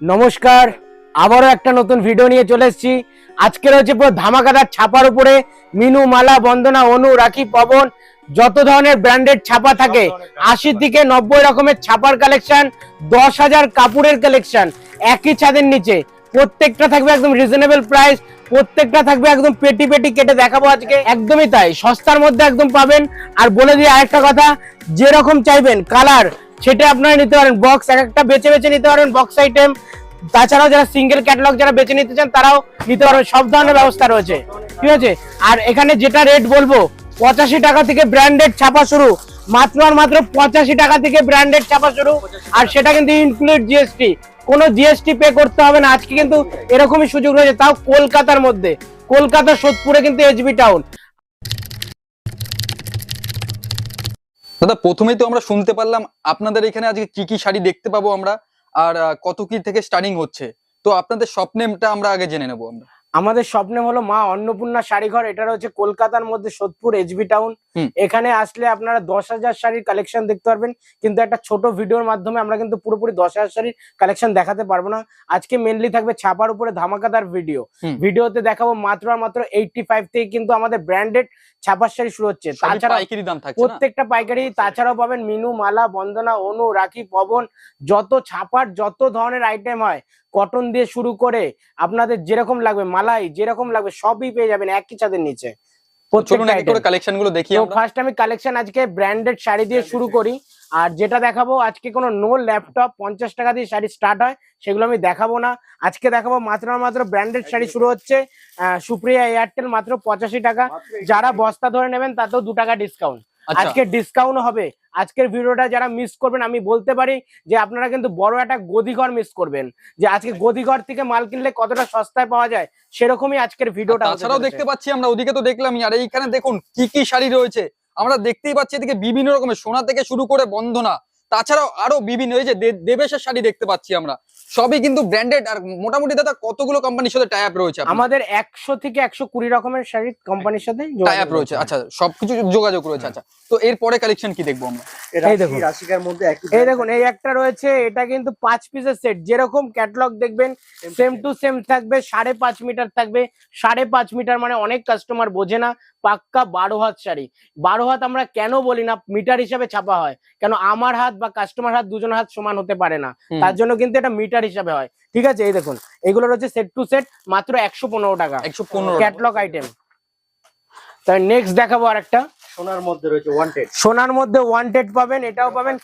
নমস্কার আবারও একটা নতুন ভিডিও নিয়ে চলে এসেছি। আজকের হচ্ছে পুরো ধামাকাদার ছাপার উপরে মিনু মালা বন্দনা অনু রাখি পবন যত ধরনের ব্র্যান্ডেড ছাপা থাকে আশির দিকে নব্বই রকমের ছাপার কালেকশন দশ হাজার কাপড়ের কালেকশন একই ছাদের নিচে। প্রত্যেকটা থাকবে একদম রিজনেবল প্রাইস প্রত্যেকটা থাকবে একদম পেটি পেটি কেটে দেখাবো আজকে। একদমই তাই সস্তার মধ্যে একদম পাবেন। আর বলে দিই আরেকটা কথা যেরকম চাইবেন কালার সেটা আপনারা নিতে পারেন। বক্স এক একটা বেছে বেছে নিতে পারেন বক্স আইটেম তাছাড়াও যারা সিঙ্গেল ক্যাটালগ যারা বেছে নিতে চান, তারাও নিতে পারবেন। সব ধরনের ব্যবস্থা রয়েছে। ঠিক আছে? আর এখানে যেটা রেট বলব, পঁচাশি টাকা থেকে ব্র্যান্ডেড ছাপা শুরু। মাত্র আর মাত্র পঁচাশি টাকা থেকে ব্র্যান্ডেড ছাপা শুরু। আর সেটা কিন্তু ইনক্লুড জিএসটি কোনো জিএসটি পে করতে হবে না। আজকে কিন্তু এরকমই সুযোগ রয়েছে। তাও কলকাতার মধ্যে। কলকাতা, সোদপুরে কিন্তু এইচবি টাউন দাদা প্রথমেই তো আমরা শুনতে পারলাম আপনাদের এখানে আজকে কি কি শাড়ি দেখতে পাবো আমরা আর কত কি থেকে স্টার্টিং হচ্ছে। তো আপনাদের স্বপ্নেমটা আমরা আগে জেনে নেব আমরা। আমাদের স্বপ্নে হলো মা অন্নপূর্ণা শাড়িঘর এটা রয়েছে কলকাতার মধ্যে সোদপুর এইচবি টাউন এখানে আসলে আপনারা দশ হাজার শাড়ির কালেকশন দেখতে পারবেন কিন্তু একটা ছোট ভিডিওর মাধ্যমে আমরা কিন্তু পুরোপুরি দশ হাজার শাড়ির কালেকশন দেখাতে পারব না। আজকে মেনলি থাকবে ছাপার উপরে ধামাকাদার ভিডিও। ভিডিওতে দেখাবো মাত্র আর মাত্র এইটটি ফাইভ থেকে কিন্তু আমাদের ব্র্যান্ডেড ছাপার শাড়ি শুরু হচ্ছে। তাছাড়া পাইকারি দাম থাকছে প্রত্যেকটা পাইকারি তাছাড়াও পাবেন মিনু মালা বন্দনা অনু রাখি পবন যত ছাপার যত ধরনের আইটেম হয় কটন দিয়ে শুরু করে আপনাদের যেরকম লাগবে মালাই যেরকম লাগবে সবই পেয়ে যাবেন একই ছাদের নিচে। চলুন এক এক করে কালেকশনগুলো দেখি তো ফার্স্ট আমি কালেকশন আজকে ব্র্যান্ডেড শাড়ি দিয়ে শুরু করি। আর যেটা দেখাবো আজকে কোনো নো ল্যাপটপ পঞ্চাশ টাকা দিয়ে শাড়ি স্টার্ট হয় সেগুলো আমি দেখাবো না। আজকে দেখাবো মাত্র মাত্র ব্র্যান্ডেড শাড়ি শুরু হচ্ছে আহ, সুপ্রিয়া এয়ারটেল মাত্র পঁচাশি টাকা। যারা বস্তা ধরে নেবেন তাতেও দু টাকা ডিসকাউন্ট আচ্ছা। আজকে ডিসকাউন্ট হবে আজকের ভিডিওটা যারা মিস করবেন আমি বলতে পারি যে আপনারা কিন্তু বড় একটা গদিঘর মিস করবেন। যে আজকে গদিঘর থেকে মাল কিনলে কতটা সস্তায় পাওয়া যায় সেরকমই আজকের ভিডিওটা তাছাড়াও দেখতে পাচ্ছি আমরা ওদিকে তো দেখলাম আর এইখানে দেখুন কি কি শাড়ি রয়েছে। আমরা দেখতেই পাচ্ছি এদিকে বিভিন্ন রকমের সোনা থেকে শুরু করে বন্ধনা তাছাড়াও আরও বিভিন্ন এই যে দেবেশের শাড়ি দেখতে পাচ্ছি আমরা। সবই কিন্তু ব্র্যান্ডেড আর মোটামুটি দাদা কতগুলো কোম্পানির সাথে টাই আপ রয়েছে আমাদের একশো থেকে একশো কুড়ি রকমের শাড়ি কোম্পানির সাথে টাই আপ রয়েছে। আচ্ছা সবকিছু যোগাযোগ রয়েছে আচ্ছা। তো এরপরে কালেকশন কি দেখব আমরা? এই দেখুন। রাশিকার মধ্যে এই দেখুন এই একটা রয়েছে এটা কিন্তু পাঁচ পিসের সেট যেরকম ক্যাটালগ দেখবেন সেম টু সেম থাকবে সাড়ে পাঁচ মিটার থাকবে সাড়ে পাঁচ মিটার মানে অনেক কাস্টমার বোঝে না পাক্কা বারো হাত শাড়ি। বারো হাত আমরা কেন বলি না? মিটার হিসাবে ছাপা হয়। কেন আমার হাত বা কাস্টমার হাত দুজন হাত সমান হতে পারে না। তার জন্য কিন্তু এটা মিটার হিসাবে হয়। ঠিক আছে? এই দেখুন এগুলো রয়েছে সেট টু সেট মাত্র একশো পনেরো টাকা। একশো পনেরো ক্যাটলগ আইটেম তাই নেক্সট দেখাবো আরেকটা। সোনার মধ্যে রয়েছে ওয়ান্টেড সোনার মধ্যে ওয়ান্টেড পাবেন এটাও পাবেন।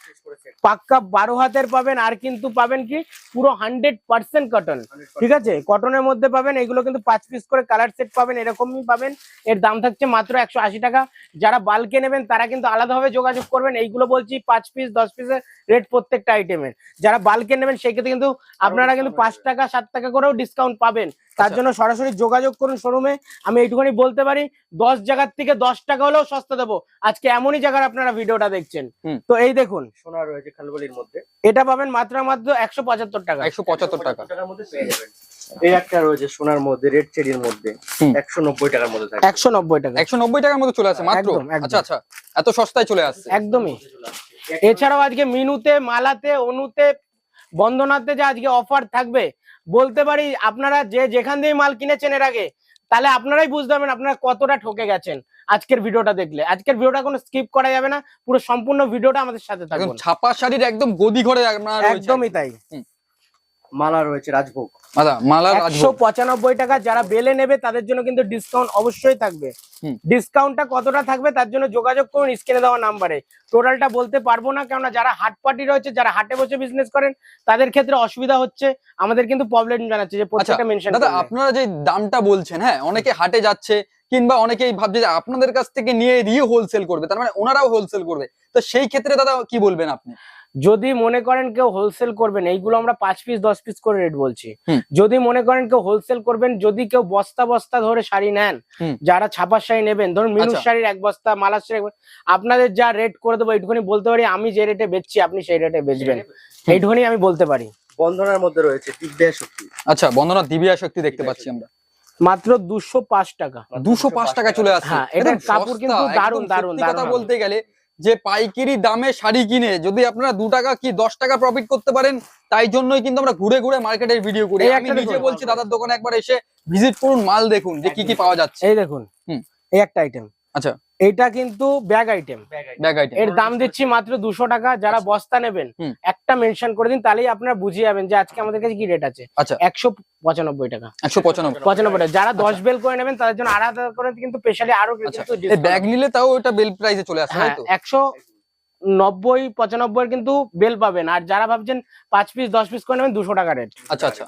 পাক্কা বারো হাতের পাবেন আর কিন্তু পাবেন কি? পুরো হান্ড্রেড পার্সেন্ট কটন ঠিক আছে? কটনের মধ্যে পাবেন এগুলো কিন্তু পাঁচ পিস করে কালার সেট পাবেন এরকমই পাবেন। এর দাম থাকছে মাত্র একশো আশি টাকা। যারা বাল্কে নেবেন তারা কিন্তু আলাদাভাবে যোগাযোগ করবেন। এইগুলো বলছি পাঁচ পিস দশ পিসের রেট প্রত্যেকটা আইটেমের যারা বাল্কে নেবেন সেই ক্ষেত্রে কিন্তু আপনারা কিন্তু পাঁচ টাকা সাত টাকা করেও ডিসকাউন্ট পাবেন। তার আচ্ছা। জন্য সরাসরি যোগাযোগ করুন শোরুমে আমি এইটুখানি বলতে পারি দশ জায়গার থেকে দশ টাকা হলেও সস্তা দেবো আজকে এমনই জায়গার আপনারা ভিডিওটা দেখছেন। তো এই দেখুন। সোনা রয়েছে খালবলির মধ্যে। এটা পাবেন মাত্র মাত্র একশো পঁচাত্তর টাকা। একশো পঁচাত্তর টাকা। টাকার মধ্যে পেয়ে যাবেন। এই একটা রয়েছে সোনার মধ্যে রেড চেরির মধ্যে। একশো নব্বই টাকার মধ্যে থাকে একশো নব্বই টাকা। একশো নব্বই টাকার মতো চলে আসে মাত্র। আচ্ছা আচ্ছা। এত সস্তায় চলে আসছে। একদমই। এছাড়াও আজকে মিনুতে মালাতে অনুতে বন্দনাতে যে আজকে অফার থাকবে বলতে পারি আপনারা যে যেখান দিয়ে মাল কিনেছেন এর আগে তাহলে আপনারাই বুঝতে পারবেন আপনারা কতটা ঠকে গেছেন। আজকের ভিডিওটা দেখলে। আজকের ভিডিওটা কোনো স্কিপ করা যাবে না পুরো সম্পূর্ণ ভিডিওটা আমাদের সাথে থাকবে ছাপা শাড়ির একদম গদি ঘরে একদমই তাই। মালা রয়েছে রাজভোগ। মালা একশো পঁচানব্বই টাকা যারা বেলে নেবে তাদের জন্য কিন্তু ডিসকাউন্ট অবশ্যই থাকবে। ডিসকাউন্টটা কতটা থাকবে তার জন্য যোগাযোগ করুন স্ক্রিনে দেওয়া নাম্বারে টোটালটা বলতে পারব না কেননা যারা হাট পার্টি রয়েছে যারা হাটে বসে বিজনেস করেন তাদের ক্ষেত্রে অসুবিধা হচ্ছে। আমাদের কিন্তু প্রবলেম জানাচ্ছে যে আচ্ছা প্রত্যেকটা মেনশন দাদা আপনারা যে দামটা বলছেন হ্যাঁ অনেকে হাটে যাচ্ছে কিংবা অনেকেই ভাবছে যে আপনাদের কাছ থেকে নিয়ে রিও হোলসেল করবে তার মানে ওনারাও হোলসেল করবে। তো সেই ক্ষেত্রে দাদা কি বলবেন আপনি? যদি মনে করেন কেউ হোলসেল করবেন এইগুলো আমরা পাঁচ পিস দশ পিস করে রেট বলছি। যদি মনে করেন কেউ হোলসেল করবেন যদি কেউ বস্তা বস্তা ধরে শাড়ি নেন যারা ছাপার শাড়ি নেবেন ধরুন মিনুর আচ্ছা। শাড়ির এক বস্তা মালার শাড়ি আপনাদের যা রেট করে দেবো এইটুখানি বলতে পারি আমি যে রেটে বেচছি আপনি সেই রেটে বেচবেন। এইটুখানি আমি বলতে পারি। বন্ধনার মধ্যে রয়েছে দিব্যা শক্তি। আচ্ছা বন্দনা দিবিয়া শক্তি দেখতে পাচ্ছি আমরা। মাত্র দুশো পাঁচ টাকা। দুশো পাঁচ টাকা চলে আসছে। হ্যাঁ, কাপড় কিন্তু দারুণ দারুণ, দারুণ, কথা বলতে গেলে যে পাইকারি দামে শাড়ি কিনে যদি আপনারা দু টাকা কি দশ টাকা প্রফিট করতে পারেন তাই জন্যই কিন্তু আমরা ঘুরে ঘুরে মার্কেটের ভিডিও করি। আমি নিজে বলছি দাদার দোকানে একবার এসে ভিজিট করুন মাল দেখুন যে কি কি পাওয়া যাচ্ছে। এই দেখুন হুম। এই একটা আইটেম আচ্ছা। এটা কিন্তু ব্যাগ আইটেম ব্যাগ আইটেম এর দাম দিচ্ছি মাত্র দুশো টাকা যারা বস্তা নেবেন একটা মেনশন করে দিন তাহলেই আপনারা বুঝিয়ে যাবেন যে আজকে আমাদের কাছে কি রেট আছে। আচ্ছা। একশো পঁচানব্বই টাকা। একশো পঁচানব্বই। পঁচানব্বই টাকা। যারা দশ বেল করে নেবেন তাদের জন্য আলাদা করে কিন্তু স্পেশালি আরও আচ্ছা। ব্যাগ নিলে তাও ওটা বেল প্রাইসে চলে আসে হ্যাঁ একশো নব্বই পঁচানব্বই কিন্তু বেল পাবেন। আর যারা ভাবছেন পাঁচ পিস দশ পিস করে নেবেন দুশো টাকা রেট আচ্ছা আচ্ছা।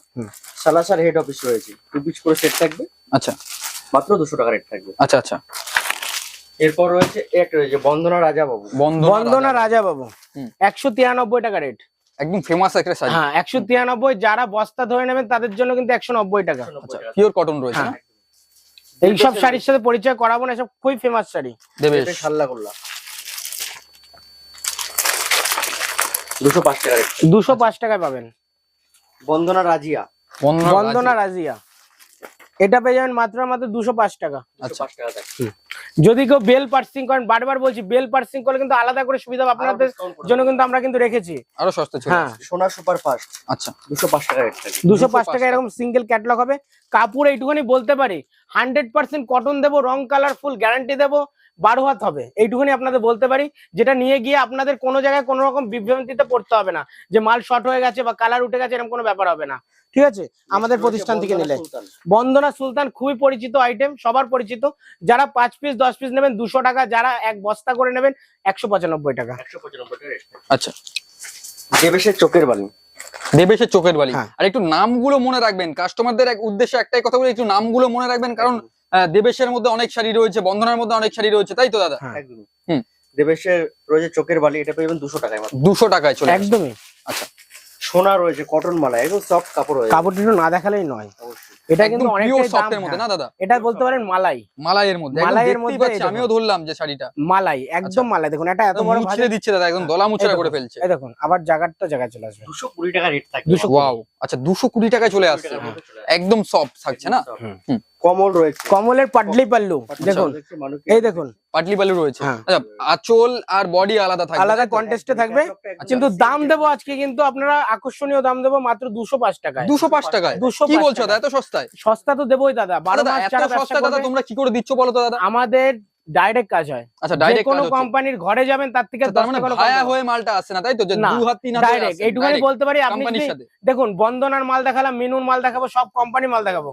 সালাসার হেড অফিস রয়েছে। টু পিস করে সেট থাকবে। আচ্ছা। মাত্র দুশো টাকা রেট থাকবে। আচ্ছা আচ্ছা। এরপর রয়েছে একটা রয়েছে বন্দনা রাজা বাবু বন্ধন বন্দনা রাজা বাবু একশো তিরানব্বই টাকা রেট একদম ফেমাস একটা শাড়ি। হ্যাঁ একশো তিরানব্বই যারা বস্তা ধরে নেবেন তাদের জন্য কিন্তু একশো নব্বই টাকা। আচ্ছা পিওর কটন রয়েছে হ্যাঁ। এইসব শাড়ির সাথে পরিচয় করাবো না এসব খুবই ফেমাস শাড়ি। দেবেশ। সাল্লা করলা দুশো পাঁচ টাকা দুশো পাঁচ টাকায় পাবেন। বন্দনা রাজিয়া। বন্দনা রাজিয়া। এটা পেয়ে যাবেন মাত্র মাত্র দুশো পাঁচ টাকা। যদি কেউ বেল পার্সিং করেন বারবার বলছি বেল পার্সিং করলে কিন্তু আলাদা করে সুবিধা হবে আপনাদের জন্য কিন্তু আমরা কিন্তু রেখেছি। আরও সস্তা ছিল হ্যাঁ। সোনা সুপার ফাস্ট। আচ্ছা দুশো পাঁচ টাকা দুশো পাঁচ টাকা এরকম সিঙ্গেল ক্যাটলগ হবে। কাপড় এইটুখানি বলতে পারি হান্ড্রেড পার্সেন্ট কটন দেবো রং কালার ফুল গ্যারান্টি দেবো। বারো হাত হবে। এইটুখানি আপনাদের বলতে পারি। যেটা নিয়ে গিয়ে আপনাদের কোনো জায়গায় কোনো রকম বিভ্রান্তিতে পড়তে হবে না। যে মাল শর্ট হয়ে গেছে বা কালার উঠে গেছে এরকম কোনো ব্যাপার হবে না। ঠিক আছে? আমাদের প্রতিষ্ঠান থেকে নিলে। বন্দনা সুলতান খুবই পরিচিত আইটেম সবার পরিচিত। যারা পাঁচ পিস দশ পিস নেবেন দুশো টাকা যারা এক বস্তা করে নেবেন একশো পঁচানব্বই টাকা। একশো পঁচানব্বই টাকা আচ্ছা। দেবেশের চোখের বালি। দেবেশের চোখের বালি। হ্যাঁ। আর একটু নামগুলো মনে রাখবেন। কাস্টমারদের এক উদ্দেশ্যে একটাই কথা বলি একটু নামগুলো মনে রাখবেন। কারণ দেবেশের মধ্যে অনেক শাড়ি রয়েছে বন্ধনার মধ্যে অনেক শাড়ি রয়েছে তাই তো দাদা? হ্যাঁ। হুম। দেবেশের রয়েছে চোখের বালি এটা পেয়ে দুশো টাকায় দুশো টাকায় চলে। একদমই। সোনা রয়েছে কটন মালা একদম সফট কাপড় রয়েছে কাপড়টা একটু না দেখালেই নয়। এটা একদম কিন্তু অনেকটাই সফটের মধ্যে না হ্যাঁ। দাদা? এটা বলতে পারেন মালাই। মালাইয়ের মধ্যে মালাইয়ের মধ্যে। আমিও ধরলাম যে শাড়িটা। মালাই একদম মালাই দেখুন এটা এত বড় দিচ্ছে দাদা একদম দলা করে ফেলছে। এই দেখুন আবার জায়গাটা চলে আসবে। দুশো কুড়ি টাকা রেট থাকবে। 220 ওয়াও আচ্ছা দুশো কুড়ি টাকায় চলে আসছে। একদম সফট থাকছে না? হুম। কমল রয়েছে। কমলের পাটলি পাল্লু দেখুন। এই দেখুন। পাটলি বালু রয়েছে। হ্যাঁ। আচ্ছা আঁচল আর বডি আলাদা থাকবে। আলাদা কন্টেস্টে থাকবে। কিন্তু দাম দেবো আজকে কিন্তু আপনারা আকর্ষণীয় দাম দেবো মাত্র দুশো পাঁচ টাকায়। দুশো পাঁচ টাকায়? 205 কি বলছো দাদা এত সস্তায়? সস্তা তো দেবোই দাদা বারো সস্তায় দাদা তোমরা কি করে দিচ্ছ বলো তো দাদা? আমাদের ডাইরেক্ট কাজ হয়। আচ্ছা ডাইরেক্ট কোনো কোম্পানির ঘরে যাবেন তার থেকে তার মানে ভায়া হয়ে মালটা আসে না তাই তো? যে না, হাত তিন হাত ডাইরেক্ট এইটুখানি বলতে পারি আপনি সাথে। দেখুন বন্দনার মাল দেখালাম মিনুর মাল দেখাবো সব কোম্পানির মাল দেখাবো।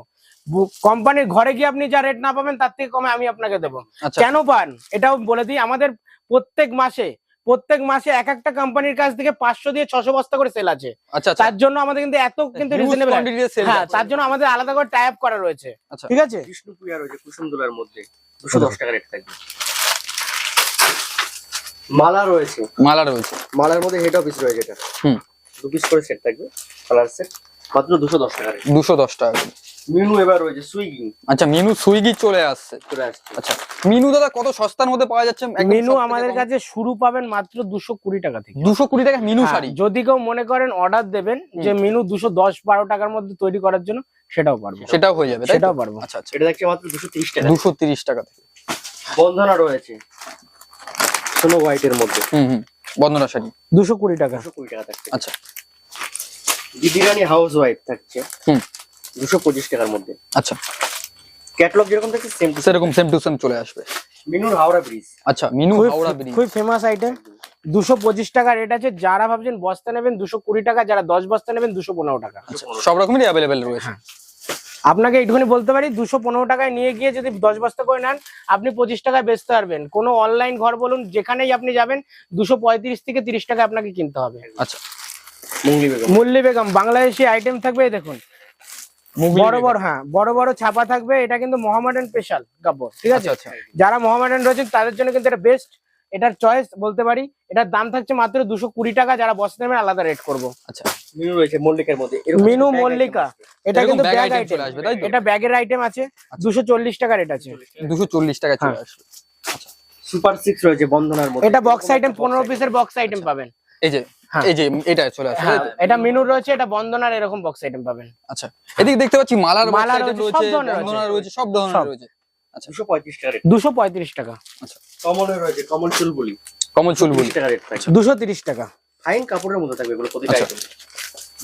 কোম্পানির ঘরে গিয়ে আপনি যা রেট না পাবেন তার থেকে কমে আমি আপনাকে দেবো। আচ্ছা। কেন পান? এটাও বলে দিই আমাদের প্রত্যেক মাসে প্রত্যেক মাসে এক একটা কোম্পানির কাছ থেকে পাঁচশো দিয়ে ছশো বস্তা করে সেল আছে। আচ্ছা আচ্ছা। তার জন্য আমাদের কিন্তু এত কিন্তু রিজনেবল হ্যাঁ আছে। তার জন্য আমাদের আলাদা করে টাই আপ করা রয়েছে। আচ্ছা। ঠিক আছে? বিষ্ণুপ্রিয়া রয়েছে কুসুমদোলার মধ্যে দুশো দশ টাকা রেট থাকবে। মালা রয়েছে। মালা রয়েছে। মালার মধ্যে হেড অফিস রয়েছে এটা। হুম। দু পিস করে সেট থাকবে কালার সেট মাত্র দুশো দশ টাকা মিনু এবার রয়েছে সুইগি। আচ্ছা মিনু সুইগি চলে আসছে। চলে আসছে। আচ্ছা মিনু দাদা কত সস্তার মধ্যে পাওয়া যাচ্ছে? মেনু আমাদের কাছে শুরু পাবেন মাত্র দুশো কুড়ি টাকা থেকে। দুশো কুড়ি টাকা মিনু হ্যাঁ, শাড়ি। যদি কেউ মনে করেন অর্ডার দেবেন যে মিনু দুশো দশ বারো টাকার মধ্যে তৈরি করার জন্য সেটাও পারব। সেটাও হয়ে যাবে সেটাও পারব। আচ্ছা আচ্ছা। এটা মাত্র তিরিশ টাকা। দুশো তিরিশ টাকা থেকে। বন্ধনা রয়েছে। সোনো হোয়াইটের মধ্যে। হুম হুম। বন্দনা শাড়ি। দুশো কুড়ি টাকা। দুশো কুড়ি টাকা আচ্ছা। দিদিরানি হাউস ওয়াইফ থাকছে। হুম। দুশো পঁচিশ টাকার মধ্যে। আচ্ছা। ক্যাটলগ যেরকম থাকছে সেম টু সেরকম সেম টু সেম চলে আসবে। মিনুর হাওড়া ব্রিজ আচ্ছা মিনু হাওড়া ব্রিজ খুবই ফেমাস আইটেম দুশো পঁচিশ টাকা রেট আছে যারা ভাবছেন বস্তা নেবেন দুশো কুড়ি টাকা যারা দশ বস্তা নেবেন দুশো পনেরো টাকা। আচ্ছা সব রকমেরই অ্যাভেলেবেল রয়েছে। হ্যাঁ। আপনাকে এইটুখানি বলতে পারি দুশো পনেরো টাকায় নিয়ে গিয়ে যদি দশ বস্তা করে নেন আপনি পঁচিশ টাকায় বেচতে পারবেন। কোনো অনলাইন ঘর বলুন যেখানেই আপনি যাবেন দুশো পঁয়ত্রিশ থেকে তিরিশ টাকা আপনাকে কিনতে হবে। আচ্ছা। মুল্লি বেগম। বাংলাদেশি আইটেম থাকবে দেখুন। বড় বড় হ্যাঁ বড় বড় ছাপা থাকবে এটা কিন্তু মোহামেডান স্পেশাল কাপড় ঠিক আছে? আচ্ছা আচ্ছা। যারা মোহামেডান রয়েছেন তাদের জন্য কিন্তু এটা বেস্ট এটার চয়েস বলতে পারি। এটার দাম থাকছে মাত্র দুশো কুড়ি টাকা যারা বস্তা নেবেন আলাদা রেট করব। আচ্ছা মিনু রয়েছে মল্লিকার মধ্যে মিনু মল্লিকা এটা কিন্তু ব্যাগ আইটেম আসবে, এটা ব্যাগের আইটেম আছে দুশো চল্লিশ টাকা রেট আছে। দুশো চল্লিশ টাকা চলে হ্যাঁ। আসবে। সুপার সিক্স রয়েছে বন্ধনার মধ্যে। এটা বক্স আইটেম পনেরো পিসের বক্স আইটেম পাবেন। এই যে। এই যে এটা চলে হ্যাঁ? এটা মেনু রয়েছে এটা বন্দনার এরকম বক্স আইটেম পাবেন। আচ্ছা এদিকে দেখতে পাচ্ছি মালার রয়েছে, সব ধরনের বন্দনা রয়েছে। রয়েছে সব ধরনের রয়েছে। দুশো পঁয়ত্রিশ টাকা রেট দুশো পঁয়ত্রিশ টাকা। রয়েছে কমল চুলবুলি কমল চুল বলি। টাকা রেট থাকবে দুশো তিরিশ টাকা। ফাইন কাপড়ের মধ্যে থাকবে এগুলো প্রতিটা আচ্ছা। আইটেম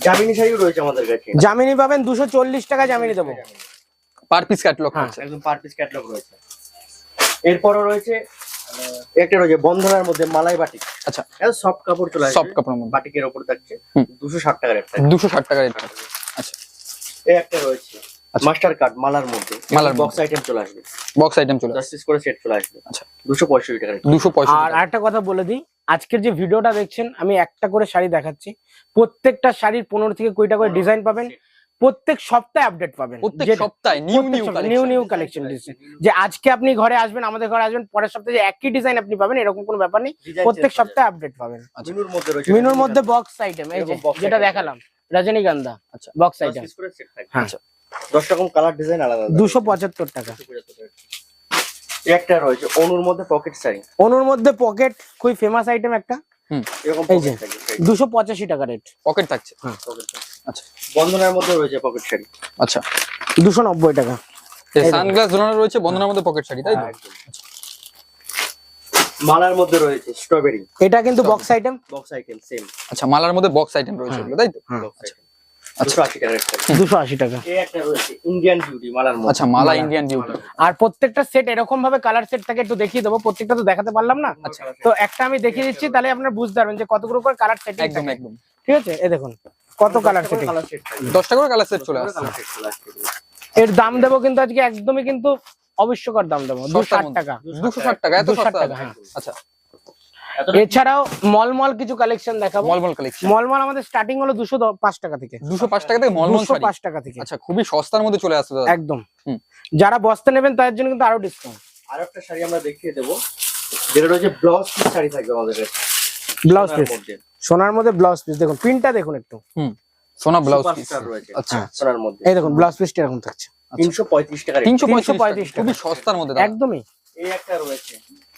জামিনী শাড়িও রয়েছে আমাদের কাছে। জামিনি পাবেন দুশো চল্লিশ টাকা জামিনি দেবো। পার পিস ক্যাটলগ হ্যাঁ। একদম পার পিস ক্যাটালগ রয়েছে। এরপরও রয়েছে একটা রয়েছে বন্ধনার মধ্যে মালাই বাটিক। আচ্ছা। এত সফট কাপড় চলে আসবে সফট কাপড়ের মধ্যে। বাটিকের ওপর থাকছে হুম। দুশো ষাট টাকা রেট থাকবে দুশো টাকা রেট আচ্ছা। এই একটা রয়েছে আচ্ছা। মাস্টার কার্ড মালার মধ্যে। মালার বক্স আইটেম চলে আসবে। বক্স আইটেম চলে করে সেট চলে আসবে। আচ্ছা। দুশো পঁয়ষট্টি টাকা rate। দুশো আর আরেকটা কথা বলে দিই আজকের যে ভিডিওটা দেখছেন আমি একটা করে শাড়ি দেখাচ্ছি। প্রত্যেকটা শাড়ির পনেরো থেকে কুড়িটা করে ডিজাইন পাবেন। প্রত্যেক সপ্তাহে আপডেট পাবেন। প্রত্যেক সপ্তাহে new new new new collection যে আজকে আপনি ঘরে আসবেন আমাদের ঘরে আসবেন পরের সপ্তাহে যে একই ডিজাইন আপনি পাবেন এরকম কোনো ব্যাপার নেই। প্রত্যেক সপ্তাহে আপডেট পাবেন। মিনুর মধ্যে রয়েছে মিনুর মধ্যে বক্স আইটেম এই যে যেটা দেখালাম রজনীগন্ধা আচ্ছা। বক্স দশ আইটেম। হ্যাঁ। আচ্ছা। দশ রকম কালার ডিজাইন আলাদা আলাদা। দুশো পঁচাত্তর টাকা। এই একটা রয়েছে অনুর মধ্যে পকেট অনুর মধ্যে পকেট খুবই ফেমাস আইটেম একটা। এরকম এই যে। দুশো পঁচাশি টাকা রেট পকেট থাকছে। pocket থাকবে। আচ্ছা। বন্ধনার মধ্যে রয়েছে পকেট শাড়ি। আচ্ছা দুশো নব্বই টাকা। সানগ্লাস ঝোলানো রয়েছে বন্ধনের মধ্যে পকেট শাড়ি তাই হ্যাঁ, মালার মধ্যে রয়েছে স্ট্রবেরি এটা কিন্তু box item box item same আচ্ছা মালার মধ্যে বক্স আইটেম রয়েছে। তাই তো। বক্স আইটেম দুশো আশি টাকা rate থাকবে। দুশো আশি টাকা। এই একটা রয়েছে ইন্ডিয়ান বিউটি মালার মধ্যে। মালা মালা। ইন্ডিয়ান ডিউটি আর প্রত্যেকটা সেট এরকম ভাবে কালার সেট থাকে একটু দেখিয়ে দেবো। প্রত্যেকটা তো দেখাতে পারলাম না। আচ্ছা। তো একটা আমি দেখিয়ে দিচ্ছি তাহলে আপনারা বুঝতে পারবেন যে কতগুলো করে কালার সেট একদম একদম। ঠিক আছে? এ দেখুন। কত কালার সেটিং দশটা করে কালার সেট চলে আসছে। এর দাম দেবো কিন্তু আজকে একদমই কিন্তু অবশ্যকর দাম দেবো। দু সস্তার ষাট টাকা। দুশো ষাট টাকা এত 260 সস্তা? টাকা, হ্যাঁ। আচ্ছা। এছাড়াও মলমল কিছু কালেকশন দেখাবো। মলমল কালেকশন মলমল আমাদের স্টার্টিং হলো দুশো পাঁচ টাকা থেকে। দুশো পাঁচ টাকা থেকে মলমল দুশো পাঁচ টাকা থেকে। আচ্ছা খুবই সস্তার মধ্যে চলে আসছে একদম। যারা বস্তা নেবেন তাদের জন্য কিন্তু আরও ডিসকাউন্ট আর একটা শাড়ি আমরা দেখিয়ে দেবো। যেটা রয়েছে ব্লাউজ পিস শাড়ি থাকবে আমাদের কাছে। Blouse piece. সোনার মধ্যে ব্লাউজ পিস দেখুন প্রিন্টটা দেখুন একটু। সোনা ব্লাউজ পিস রয়েছে। আচ্ছা। সোনার মধ্যে। এই দেখুন ব্লাউজ পিসটা এরকম থাকছে। তিনশো পঁয়ত্রিশ টাকা। 335 টাকা। খুবই সস্তার মধ্যে একদমই। এই একটা রয়েছে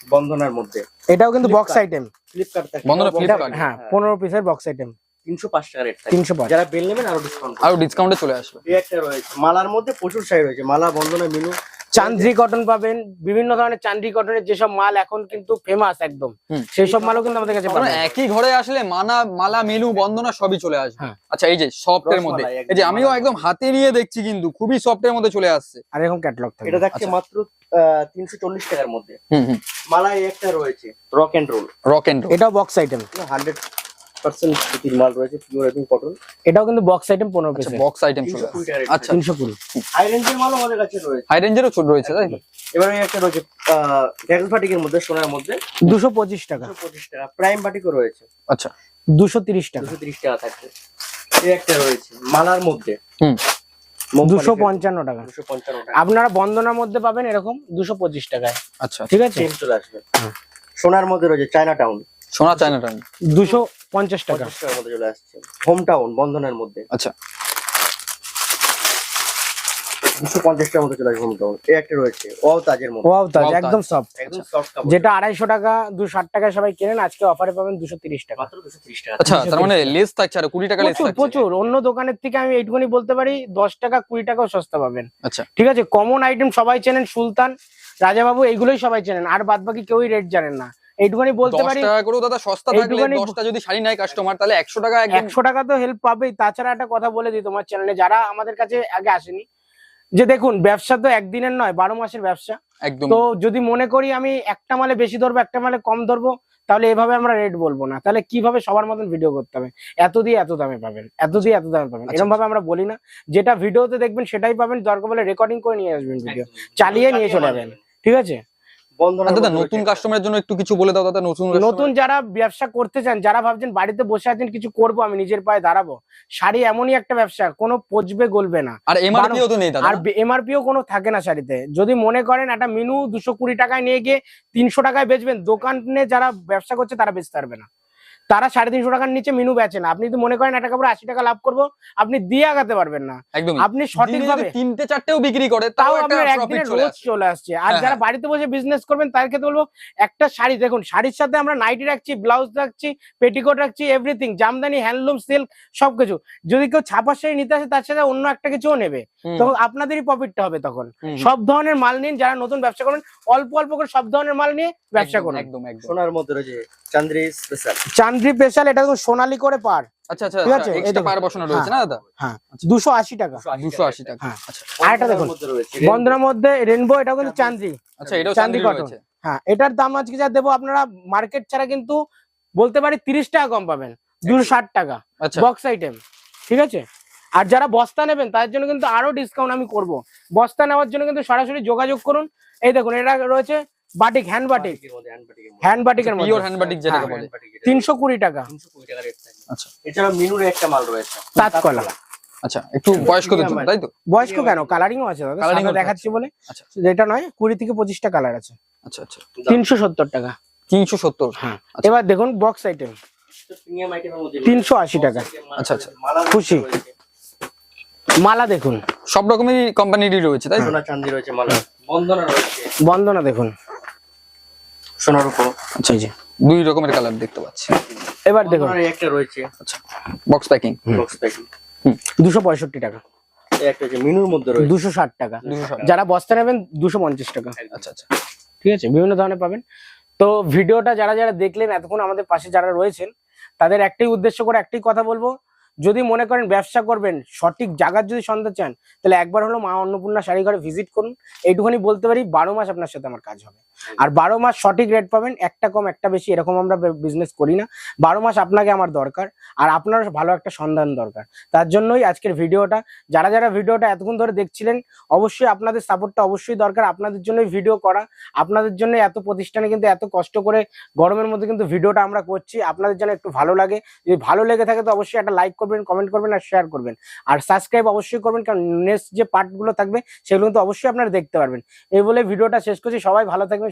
বন্ধনার মধ্যে। এটাও কিন্তু বক্স আইটেম ফ্লিপকার্ট থাকবে বন্ধনা box- হ্যাঁ পনেরো পিসের বক্স আইটেম তিনশো পাঁচ টাকা রেট থাকে তিনশো পাঁচ। যারা বেল নেবেন আরও ডিসকাউন্ট আরও ডিসকাউন্টে চলে আসবে। এই একটা রয়েছে। মালার মধ্যে প্রচুর শাড়ি রয়েছে। মালা বন্ধনা মিনু। চান্দ্রি কটন পাবেন বিভিন্ন ধরনের চান্দ্রি কটনের যেসব মাল এখন কিন্তু ফেমাস একদম সেই সব মালও কিন্তু আমাদের কাছে একই ঘরে আসলে মানা মালা মেনু বন্দনা সবই চলে আসবে। হ্যাঁ। আচ্ছা এই যে সফটের রসমালাই মধ্যে এই যে আমিও একদম হাতে নিয়ে দেখছি কিন্তু খুবই সফটের মধ্যে চলে আসছে। আর এরকম ক্যাটালগ এটা থাকবে থাকছে আচ্ছা। মাত্র তিনশো চল্লিশ টাকার মধ্যে। হুম হুম। মালা একটা রয়েছে rock and roll rock and এটাও বক্স আইটেম হান্ড্রেড পার্সেন্ট সুতির মাল রয়েছে পিওর এবং কটন। এটাও কিন্তু বক্স আইটেম পনেরো আচ্ছা বক্স আইটেম চলে 320 আসছে। টাকা rate আচ্ছা। তিনশো কুড়ি। হাই রেঞ্জের মালও আমাদের কাছে রয়েছে। হাই রেঞ্জেরও ছোট রয়েছে তাই? এবারে একটা রয়েছে ফাটিকের মধ্যে সোনার মধ্যে। দুশো পঁচিশ টাকা। পঁচিশ টাকা। প্রাইম বাটিকও রয়েছে। আচ্ছা। দুশো তিরিশ টাকা। দুশো তিরিশ টাকা থাকবে একটা রয়েছে মালার মধ্যে। হুম। দুশো পঞ্চান্ন টাকা। দুশো পঞ্চান্ন টাকা। আপনারা বন্দনার মধ্যে পাবেন এরকম দুশো পঁচিশ টাকায়। আচ্ছা। ঠিক আছে। সোনার মধ্যে রয়েছে চায়না টাউন সোনা চায়না টাউন দুশো পঞ্চাশ টাকা। চলে আসছে। হোম টাউন বন্ধনের মধ্যে। আচ্ছা। দুশো পঞ্চাশ টাকার মধ্যে চলে আসবে হোম টাউন এই একটা রয়েছে ওয়াও তাজের মধ্যে ওয়াও তাজ একদম সফট একদম সফট কাপড়। যেটা আড়াইশো টাকা দুশো ষাট টাকায় সবাই কেনেন আজকে অফারে পাবেন দুশো তিরিশ টাকা। মাত্র দুশো তিরিশ টাকা। আচ্ছা তার মানে লেস থাকছে আর কুড়ি টাকা লেস প্রচুর থাকছে। প্রচুর। অন্য দোকানের থেকে আমি এইটুকুনি বলতে পারি দশ টাকা কুড়ি টাকাও সস্তা পাবেন। আচ্ছা। ঠিক আছে কমন আইটেম সবাই চেনেন সুলতান রাজাবাবু এইগুলোই সবাই চেনেন। আর বাদ বাকি কেউই রেট জানেন না। এইটুকুনি বলতে পারি টাকা করেও দাদা সস্তা থাকলে এইটুখানি- দশটা যদি শাড়ি নেয় কাস্টমার তাহলে একশো টাকা একদম একশো টাকা তো হেল্প পাবেই। তাছাড়া একটা কথা বলে দিই তোমার চ্যানেলে যারা আমাদের কাছে আগে আসেনি যে দেখুন ব্যবসা তো একদিনের নয় বারো মাসের ব্যবসা। একদম। তো যদি মনে করি আমি একটা মালে বেশি ধরবো একটা মালে কম ধরবো তাহলে এভাবে আমরা রেট বলব না। তাহলে কীভাবে সবার মতন ভিডিও করতে হবে? এত দিয়ে এত দামে পাবেন এত দিয়ে এত দামে পাবেন। আচ্ছা, এরকম ভাবে আমরা বলি না। যেটা ভিডিওতে দেখবেন সেটাই পাবেন। দরকার বলে রেকর্ডিং করে নিয়ে আসবেন ভিডিও চালিয়ে নিয়ে চলে যাবেন। ঠিক আছে? দাদা নতুন কাস্টমারের জন্য একটু কিছু বলে দাও দাদা নতুন নতুন যারা ব্যবসা করতে চান যারা ভাবছেন বাড়িতে বসে আছেন কিছু করব আমি নিজের পায়ে দাঁড়াবো। শাড়ি এমনই একটা ব্যবসা কোনো পচবে গলবে না। আর এমআরপিও তো নেই দাদা। আর এমআরপিও কোনো থাকে না শাড়িতে। যদি মনে করেন একটা মিনু দুশো কুড়ি টাকায় নিয়ে গিয়ে তিনশো টাকায় বেচবেন দোকানে যারা ব্যবসা করছে তারা বেচতে পারবে না। তারা সাড়ে তিনশো টাকার নিচে মিনু বেচে না। আপনি যদি মনে করেন একটা কাপড় আশি টাকা লাভ করব আপনি দিয়ে আগাতে পারবেন না। একদম আপনি সঠিকভাবে তিনটে চারটেও বিক্রি করে তাও আপনার প্রফিট একদিনে চলে রোজ চলে আসছে। আর হ্যাঁ, যারা হ্যাঁ। বাড়িতে বসে বিজনেস করবেন তাদেরকে তো বলব একটা শাড়ি দেখুন শাড়ির সাথে আমরা নাইটি রাখছি ব্লাউজ রাখছি পেটিকোট রাখছি এভরিথিং জামদানি হ্যান্ডলুম সিল্ক সবকিছু। যদি কেউ ছাপা শাড়ি নিতে আসে তার সাথে অন্য একটা কিছুও নেবে। তখন আপনাদেরই প্রফিটটা হবে তখন। সব ধরনের মাল নিন যারা নতুন ব্যবসা করবেন অল্প অল্প করে সব ধরনের মাল নিয়ে ব্যবসা করুন। একদম একদম। সোনার মধ্যে রয়েছে চান্দ্রি স্পেশাল চান্দ্রি স্পেশাল এটা দেখুন সোনালি করে পার। আচ্ছা আচ্ছা ঠিক আছে, এই পার বসানো রয়েছে না দাদা? হ্যাঁ দুশো আশি টাকা। হ্যাঁ। আচ্ছা। আর একটা দেখুন বন্ধনের মধ্যে রেনবো এটা কিন্তু চান্দ্রি। আচ্ছা এটাও রয়েছে। হ্যাঁ এটার দাম আজকে যা দেবো আপনারা মার্কেট ছাড়া কিন্তু বলতে পারি তিরিশ টাকা কম পাবেন। দুশো ষাট টাকা। আচ্ছা। বক্স আইটেম ঠিক আছে? আর যারা বস্তা নেবেন তার জন্য কিন্তু আরও ডিসকাউন্ট আমি করব। বস্তা নেওয়ার জন্য কিন্তু সরাসরি যোগাযোগ করুন। এই দেখুন এটা রয়েছে বাটিক হ্যান্ড বাটিক হ্যান্ড বাটিকের পিওর মধ্যে। হ্যান্ড বাটিক যেটাকে বলে। তিনশো কুড়ি টাকা। আচ্ছা। এছাড়া মিনুর একটা মাল রয়েছে। তাঁতকলা। আচ্ছা একটু বয়স্কদের জন্য তাই তো? বয়স্ক কেন? কালারিংও আছে দাদা দেখাচ্ছি বলে। আচ্ছা। যেটা নয় কুড়ি থেকে পঁচিশটা কালার আছে। আচ্ছা আচ্ছা। তিনশো সত্তর টাকা। তিনশো সত্তর? হ্যাঁ। আচ্ছা। এবার দেখুন বক্স আইটেম তিনশো আশি টাকা। আচ্ছা, আচ্ছা। খুশি। মালা দেখুন। সব রকমেরই কোম্পানিরই রয়েছে তাই তো? সোনা চান্দি রয়েছে মালা বন্ধনা রয়েছে। বন্দনা দেখুন। সোনার উপর। আচ্ছা যে দুই রকমের কালার দেখতে পাচ্ছি। এবার দেখুন। একটা রয়েছে। আচ্ছা বক্স প্যাকিং বক্স প্যাকিং দুশো পঁয়ষট্টি টাকা। একটা হচ্ছে মিনুর মধ্যে রয়েছে। দুশো ষাট টাকা। দুশো যারা বস্তা নেবেন দুশো পঞ্চাশ টাকা। আচ্ছা আচ্ছা। ঠিক আছে? বিভিন্ন ধরনের পাবেন। তো ভিডিওটা যারা যারা দেখলেন এতক্ষণ আমাদের পাশে যারা রয়েছেন তাদের একটাই উদ্দেশ্য করে একটাই কথা বলব। যদি মনে করেন ব্যবসা করবেন সঠিক জায়গার যদি সন্ধান চান তাহলে একবার হলো মা অন্নপূর্ণা শাড়ি ঘরে ভিজিট করুন। এইটুখানি বলতে পারি বারো মাস আপনার সাথে আমার কাজ হবে। আর বারো মাস সঠিক রেট পাবেন, একটা কম, একটা বেশি, এরকম আমরা বিজনেস করি না। বারো মাস আপনাকে আমার দরকার, আর আপনার ভালো একটা সন্ধান দরকার। তার জন্যই আজকের ভিডিওটা, যারা যারা ভিডিওটা এতক্ষণ ধরে দেখছিলেন, অবশ্যই আপনাদের সাপোর্টটা অবশ্যই দরকার। আপনাদের জন্যই ভিডিও করা, আপনাদের জন্য এত প্রতিষ্ঠানে কিন্তু এত কষ্ট করে গরমের মধ্যে কিন্তু ভিডিওটা আমরা করছি। আপনাদের যেন একটু ভালো লাগে, যদি ভালো লেগে থাকে তো অবশ্যই একটা লাইক করবেন কমেন্ট করবেন আর শেয়ার করবেন। আর সাবস্ক্রাইব অবশ্যই করবেন, কারণ নেক্সট যে পার্টগুলো থাকবে, সেগুলো কিন্তু অবশ্যই আপনারা দেখতে পারবেন। এই বলে ভিডিওটা শেষ করছি। সবাই ভালো থাকবেন